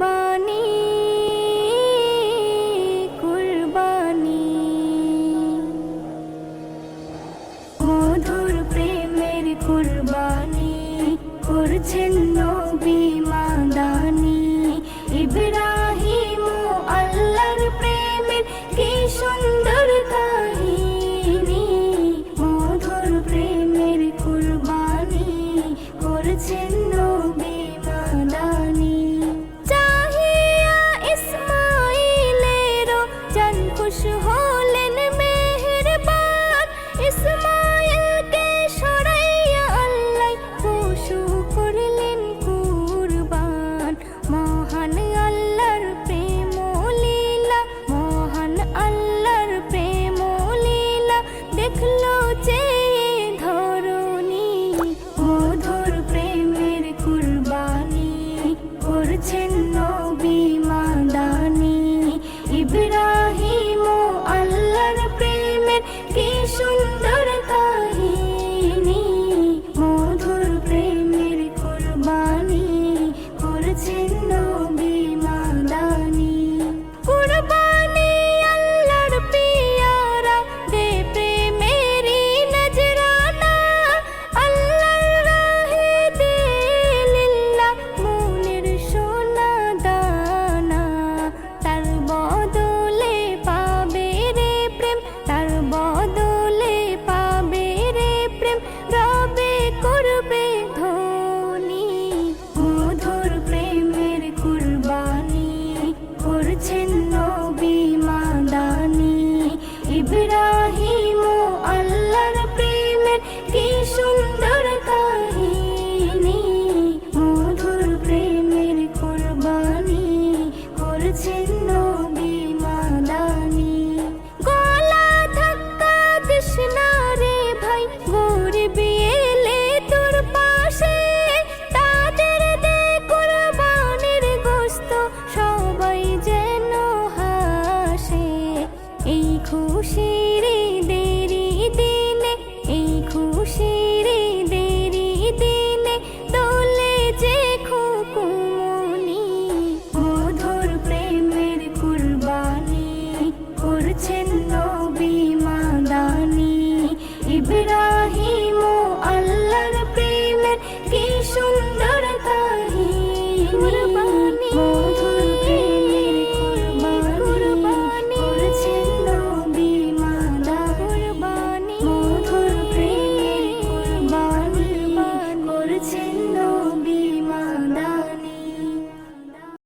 কুরবানি কুরবানি। মধুর প্রেমের কুরবানি করছেন নবী মাদানি। ইব্রাহিম pretend খুশির দেরি দিনে, এই খুশির দেরি দিনে দোলে যে খুকুমনি মধুর প্রেমের কুরবানি করছেন নবী মাদানি। ইব্রাহিম আল্লাহর প্রেমের কি সুন্দর কাহিনী?